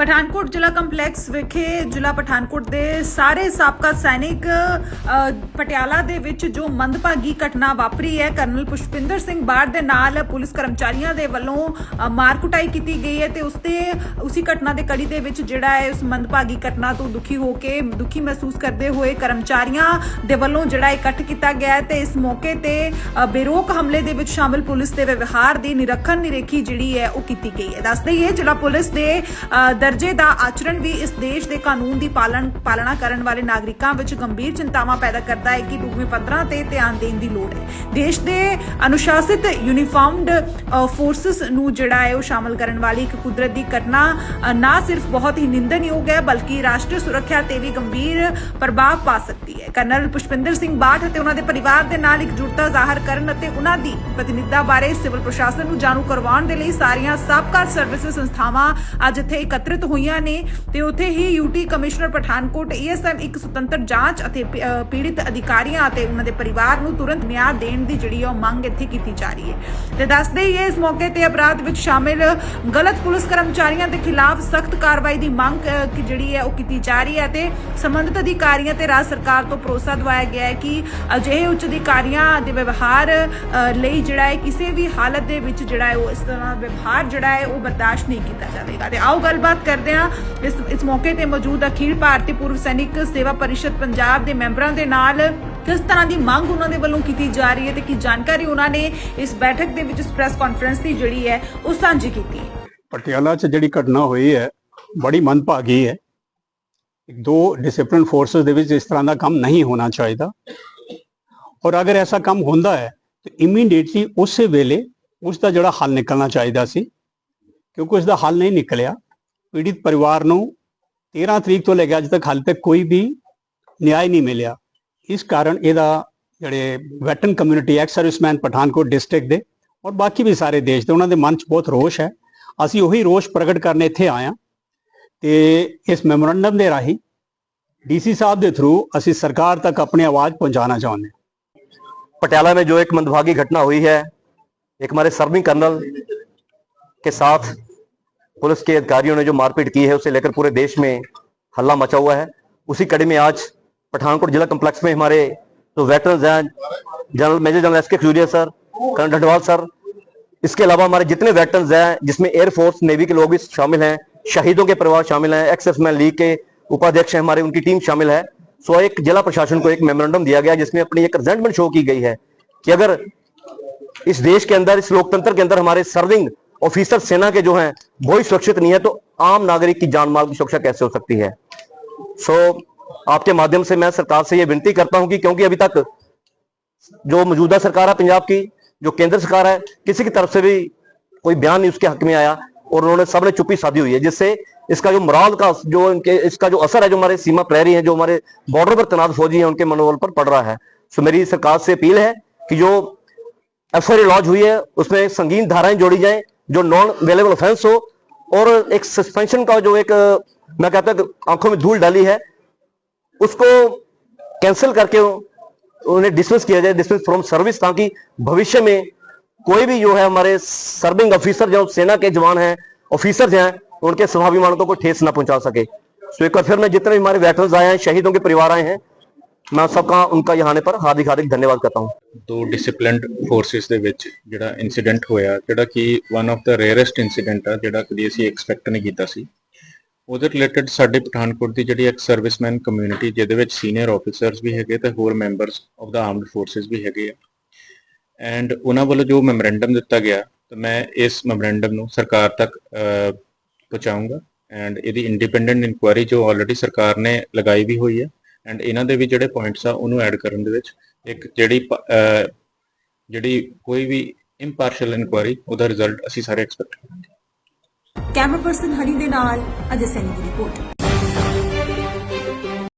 ਪਠਾਨਕੋਟ ਜ਼ਿਲ੍ਹਾ ਕੰਪਲੈਕਸ ਵਿਖੇ ਜ਼ਿਲ੍ਹਾ ਪਠਾਨਕੋਟ ਦੇ ਸਾਰੇ ਸਾਬਕਾ ਸੈਨਿਕ ਪਟਿਆਲਾ ਦੇ ਵਿੱਚ ਜੋ ਮੰਦਭਾਗੀ ਘਟਨਾ ਵਾਪਰੀ ਹੈ ਕਰਨਲ ਪੁਸ਼ਪਿੰਦਰ ਸਿੰਘ ਬਾੜ ਦੇ ਨਾਲ ਪੁਲਿਸ ਕਰਮਚਾਰੀਆਂ ਦੇ ਵੱਲੋਂ ਅ, ਮਾਰ ਕੁਟਾਈ ਕੀਤੀ ਗਈ ਹੈ ਤੇ ਉਸ ਤੇ ਉਸੇ ਘਟਨਾ ਦੇ ਕੜੀ ਦੇ ਵਿੱਚ ਜਿਹੜਾ ਹੈ ਉਸ ਮੰਦਭਾਗੀ ਘਟਨਾ ਤੋਂ ਦੁਖੀ ਹੋ ਕੇ ਦੁਖੀ ਮਹਿਸੂਸ ਕਰਦੇ ਹੋਏ ਕਰਮਚਾਰੀਆਂ ਦੇ ਵੱਲੋਂ ਜਿਹੜਾ ਇਕੱਠ ਕੀਤਾ ਗਿਆ ਹੈ ਤੇ ਇਸ ਮੌਕੇ ਤੇ ਬੇਰੋਕ ਹਮਲੇ ਦੇ ਵਿੱਚ ਸ਼ਾਮਲ ਪੁਲਿਸ ਦੇ ਵਿਵਹਾਰ ਦੀ ਨਿਰਖਣ ਨਿਰੇਖੀ ਜਿਹੜੀ ਹੈ ਉਹ ਕੀਤੀ ਗਈ ਹੈ। ਦੱਸ ਹੀ ਜ਼ਿਲ੍ਹਾ ਪੁਲਿਸ ਦੇ ਦਰਜੇ ਦਾ ਆਚਰਣ ਵੀ ਇਸ ਦੇਸ਼ ਦੇ ਕਾਨੂੰਨ ਦੀ ਪਾਲਣ ਪਾਲਣਾ ਕਰਨ ਵਾਲੇ ਨਾਗਰਿਕਾਂ ਵਿੱਚ ਗੰਭੀਰ ਚਿੰਤਾਵਾਂ ਪੈਦਾ ਕਰਦਾ ਹੈ ਕਿ ਢੁਕਵੇਂ ਪੱਧਰਾਂ ਤੇ ਧਿਆਨ ਦੇਣ ਦੀ ਲੋੜ ਹੈ। ਦੇਸ਼ ਦੇ ਅਨੁਸ਼ਾਸਿਤ ਯੂਨੀਫਾਰਮਡ ਫੋਰਸਸ ਨੂੰ ਜਿਹੜਾ ਹੈ ਉਹ ਸ਼ਾਮਲ ਕਰਨ ਵਾਲੀ ਇੱਕ ਕੁਦਰਤ ਦੀ ਘਟਨਾ ਨਾ ਸਿਰਫ ਬਹੁਤ ਹੀ ਨਿੰਦਣਯੋਗ ਹੈ, ਬਲਕਿ ਰਾਸ਼ਟਰੀ ਸੁਰੱਖਿਆ ਤੇ ਵੀ ਗੰਭੀਰ ਪ੍ਰਭਾਵ ਪਾ ਸਕਦੀ ਹੈ। ਕਰਨਲ ਪੁਸ਼ਪਿੰਦਰ ਸਿੰਘ ਬਾਠ ਅਤੇ ਉਹਨਾਂ ਦੇ ਪਰਿਵਾਰ ਦੇ ਨਾਲ ਇਕਜੁੱਟਤਾ ਜ਼ਾਹਰ ਕਰਨ ਅਤੇ ਉਹਨਾਂ ਦੀ ਪ੍ਰਤੀਨਿਧਤਾ ਬਾਰੇ ਸਿਵਲ ਪ੍ਰਸ਼ਾਸਨ ਨੂੰ ਜਾਣੂ ਕਰਵਾਉਣ ਦੇ ਲਈ ਸਾਰੀਆਂ ਸਾਬਕਾ ਸਰਵਿਸ ਸੰਸਥਾਵਾਂ ਅੱਜ ਇੱਥੇ ਇਕੱਤਰਿਤ ਹੋਈਆਂ ਨੇ ਤੇ ਉੱਥੇ ਹੀ ਯੂਟੀ ਕਮਿਸ਼ਨਰ ਪਠਾਨਕੋਟ ਈਐਸਐਮ ਇੱਕ ਸੁਤੰਤਰ ਜਾਂਚ ਅਤੇ ਪੀ- ਪੀੜਿਤ ਅਧਿਕਾਰੀਆਂ ਅਤੇ ਉਹਨਾਂ ਦੇ ਪਰਿਵਾਰ ਨੂੰ ਤੁਰੰਤ ਨਿਆਂ ਦੇਣ ਦੀ ਜਿਹੜੀ ਉਹ ਮੰਗ ਇੱਥੇ ਕੀਤੀ ਜਾ ਰਹੀ ਹੈ। ਤੇ ਦੱਸਦੇ ਹੀ ਇਸ ਮੌਕੇ ਤੇ ਅਪਰਾਧ ਵਿੱਚ ਸ਼ਾਮਿਲ ਗਲਤ ਪੁਲਿਸ ਕਰਮਚਾਰੀਆਂ ਦੇ ਖਿਲਾਫ ਸਖਤ ਕਾਰਵਾਈ ਦੀ ਮੰਗ ਜਿਹੜੀ ਹੈ ਉਹ ਕੀਤੀ ਜਾ ਰਹੀ ਹੈ ਤੇ ਸੰਬੰਧਿਤ ਅਧਿਕਾਰੀਆਂ ਤੇ ਰਾਜ ਸਰਕਾਰ ਤੋਂ ਭਰੋਸਾ ਦਵਾਇਆ ਗਿਆ ਹੈ ਕਿ ਅਜਿਹੇ ਉੱਚ ਅਧਿਕਾਰੀਆਂ ਦੇ ਵਿਵਹਾਰ ਲਈ ਜਿਹੜਾ ਹੈ ਕਿਸੇ ਵੀ ਹਾਲਤ ਦੇ ਵਿੱਚ ਜਿਹੜਾ ਹੈ ਉਹ ਇਸ ਤਰ੍ਹਾਂ ਵਿਵਹਾਰ ਜਿਹੜਾ ਹੈ ਉਹ ਬਰਦਾਸ਼ਤ ਨਹੀਂ ਕੀਤਾ ਜਾਵੇਗਾ। ਤੇ ਆਓ ਗੱਲਬਾਤ ਕਰਦੇ ਹਾਂ। ਇਸ ਇਸ ਮੌਕੇ ਤੇ ਮੌਜੂਦ ਅਖੀਲ ਭਾਰਤੀ ਪੂਰਵ ਸੈਨਿਕ ਸੇਵਾ ਪਰਿਸ਼ਦ ਪੰਜਾਬ ਦੇ ਮੈਂਬਰਾਂ ਦੇ ਨਾਲ ਕਿਸ ਤਰ੍ਹਾਂ ਦੀ ਮੰਗ ਉਹਨਾਂ ਦੇ ਵੱਲੋਂ ਕੀਤੀ ਜਾ ਰਹੀ ਹੈ ਤੇ ਕੀ ਜਾਣਕਾਰੀ ਉਹਨਾਂ ਨੇ ਇਸ ਬੈਠਕ ਦੇ ਵਿੱਚ ਇਸ ਪ੍ਰੈਸ ਕਾਨਫਰੰਸ ਦੀ ਜਿਹੜੀ ਹੈ, ਉਹ ਸਾਂਝੀ ਕੀਤੀ। ਪਟਿਆਲਾ 'ਚ ਜਿਹੜੀ ਘਟਨਾ ਹੋਈ ਹੈ, ਬੜੀ ਮੰਦਭਾਗੀ ਹੈ। ਦੋ ਡਿਸਪਲਿਨ ਫੋਰਸਸ ਦੇ ਵਿੱਚ ਇਸ ਤਰ੍ਹਾਂ ਦਾ ਕੰਮ ਨਹੀਂ ਹੋਣਾ ਚਾਹੀਦਾ। ਔਰ ਅਗਰ ਐਸਾ ਕੰਮ ਹੁੰਦਾ ਹੈ, ਤਾਂ ਇਮੀਡੀਏਟਲੀ ਉਸੇ ਵੇਲੇ ਉਸ ਦਾ ਜਿਹੜਾ ਹੱਲ ਨਿਕਲਣਾ ਚਾਹੀਦਾ ਸੀ, ਕਿਉਂਕਿ ਉਸ ਦਾ ਹੱਲ ਨਹੀਂ ਨਿਕਲਿਆ। ਪੀੜਿਤ ਪਰਿਵਾਰ ਨੂੰ 13 ਤਰੀਕ ਤੋਂ ਲੈ ਕੇ ਅੱਜ ਤੱਕ ਹਾਲੇ ਤੱਕ ਕੋਈ ਵੀ ਨਿਆਂ ਨਹੀਂ ਮਿਲਿਆ ਇਸ ਕਾਰਨ ਇਹਦਾ ਜਿਹੜੇ veteran community ex servicemen Pathankot district ਦੇ ਔਰ ਬਾਕੀ ਵੀ ਸਾਰੇ ਦੇਸ਼ ਦੇ ਉਹਨਾਂ ਦੇ ਮਨ 'ਚ ਬਹੁਤ ਰੋਸ਼ ਹੈ ਅਸੀਂ ਉਹੀ ਰੋਸ਼ ਪ੍ਰਗਟ ਕਰਨ ਇੱਥੇ ਆਏ ਹਾਂ ਤੇ ਇਸ ਮੈਮੋਰੰਡਮ ਦੇ ਰਾਹੀਂ ਡੀਸੀ ਸਾਹਿਬ ਦੇ ਥਰੂ ਅਸੀਂ ਸਰਕਾਰ ਤੱਕ ਆਪਣੀ ਆਵਾਜ਼ ਪਹੁੰਚਾਉਣਾ ਚਾਹੁੰਦੇ ਹਾਂ पटियाला में जो एक मंदभागी घटना हुई है एक हमारे सर्विंग कर्नल के साथ पुलिस के अधिकारियों ने जो मारपीट की है, उसे लेकर पूरे देश में हल्ला मचा हुआ है। उसी कड़ी में आज पठानकोट जिला कम्प्लेक्स में हमारे जो वेटरन्स हैं general major general S K Khajuria sir colonel Dhatwal sir इसके अलावा हमारे जितने वेटरन्स हैं, जिसमें एयरफोर्स नेवी के लोग भी शामिल हैं, शहीदों के परिवार शामिल हैं एक्स मैन लीग के उपाध्यक्ष हैं हमारे, उनकी टीम शामिल है। सो एक जिला प्रशासन को एक मेमोरेंडम दिया गया जिसमें अपनी एक रिजेंटमेंट शो की गई है कि अगर इस देश के अंदर, इस लोकतंत्र के अंदर हमारे सर्विंग ऑफिसर सेना के जो हैं, वो ही सुरक्षित नहीं है तो आम नागरिक की जान माल की सुरक्षा कैसे हो सकती है? सो आपके माध्यम से मैं सरकार से ये विनती करता हूँ कि क्योंकि अभी तक जो मौजूदा सरकार है पंजाब की, जो केंद्र सरकार है, किसी की तरफ़ से भी कोई बयान नहीं उसके हक में आया और उन्होंने सबने चुप्पी साधी हुई है, जिससे इसका जो मराल का जो इनके, इसका जो असर है, जो हमारे सीमा प्रहरी हैं, जो हमारे बॉर्डर पर तैनात फौजी हैं, उनके मनोबल पर पड़ रहा है। सो मेरी सरकार से अपील है कि जो एफ़ लॉन्च हुई है, उसमें संगीन धाराएँ जोड़ी जाएँ जो नॉन अवेलेबल ऑफेंस हो, और एक सस्पेंशन का जो एक, मैं कहता हूँ आँखों में धूल डाली है, उसको कैंसिल करके उन्हें डिसमिस किया जाए डिसमिस फ्रॉम सर्विस ताकि भविष्य में कोई भी जो है हमारे सर्विंग ऑफिसर जो सेना के जवान हैं ऑफिसर्स हैं, उनके स्वाभिमान को ठेस ना पहुँचा सके। सो एक बार फिर मैं जितने भी हमारे वेटरन्स आए हैं, शहीदों के परिवार आए हैं मैं सबका उनका यहाँ आने पर हार्दिक हार्दिक धन्यवाद करता हूँ ਦੋ ਡਿਸਪਲਿਨਡ ਫੋਰਸਿਸ ਦੇ ਵਿੱਚ ਜਿਹੜਾ ਇਨਸੀਡੈਂਟ ਹੋਇਆ ਜਿਹੜਾ ਕਿ one of the rarest incident ਆ ਜਿਹੜਾ ਕਦੀ ਅਸੀਂ ਐਕਸਪੈਕਟ ਨਹੀਂ ਕੀਤਾ ਸੀ ਉਹਦੇ ਰਿਲੇਟਡ ਸਾਡੇ ਪਠਾਨਕੋਟ ਦੀ ਜਿਹੜੀ ਇੱਕ ਸਰਵਿਸਮੈਨ ਕਮਿਊਨਿਟੀ ਜਿਹਦੇ ਵਿੱਚ ਸੀਨੀਅਰ ਆਫੀਸਰਸ ਵੀ ਹੈਗੇ ਤੇ ਹੋਰ members of the armed forces ਵੀ ਹੈਗੇ ਆ ਐਂਡ ਉਹਨਾਂ ਵੱਲੋਂ ਜੋ ਮੈਮੋਰੈਂਡਮ ਦਿੱਤਾ ਗਿਆ ਤਾਂ ਮੈਂ ਇਸ ਮੈਮੋਰੈਂਡਮ ਨੂੰ ਸਰਕਾਰ ਤੱਕ ਅਹ, ਪਹੁੰਚਾਊਂਗਾ ਐਂਡ ਇਹਦੀ ਇੰਡੀਪੈਂਡੈਂਟ ਇਨਕੁਆਇਰੀ ਜੋ ਆਲਰੇਡੀ ਸਰਕਾਰ ਨੇ ਲਗਾਈ ਵੀ ਹੋਈ ਹੈ ਐਂਡ ਇਹਨਾਂ ਦੇ ਵੀ ਜਿਹੜੇ ਪੁਆਇੰਟਸ ਆ, ਉਹਨੂੰ ਐਡ ਕਰਨ ਦੇ ਵਿੱਚ ਇੱਕ ਜਿਹੜੀ ਜਿਹੜੀ ਕੋਈ ਵੀ ਇੰਪਾਰਸ਼ਲ ਇਨਕੁਆਇਰੀ ਉਹਦਾ ਰਿਜ਼ਲਟ ਅਸੀਂ ਸਾਰੇ ਐਕਸਪੈਕਟ ਕਰਾਂਗੇ। ਕੈਮਰਾ ਪਰਸਨ ਹਨੀ ਦੇ ਨਾਲ ਅਜੇ ਸੈਨੀ ਦੀ ਰਿਪੋਰਟ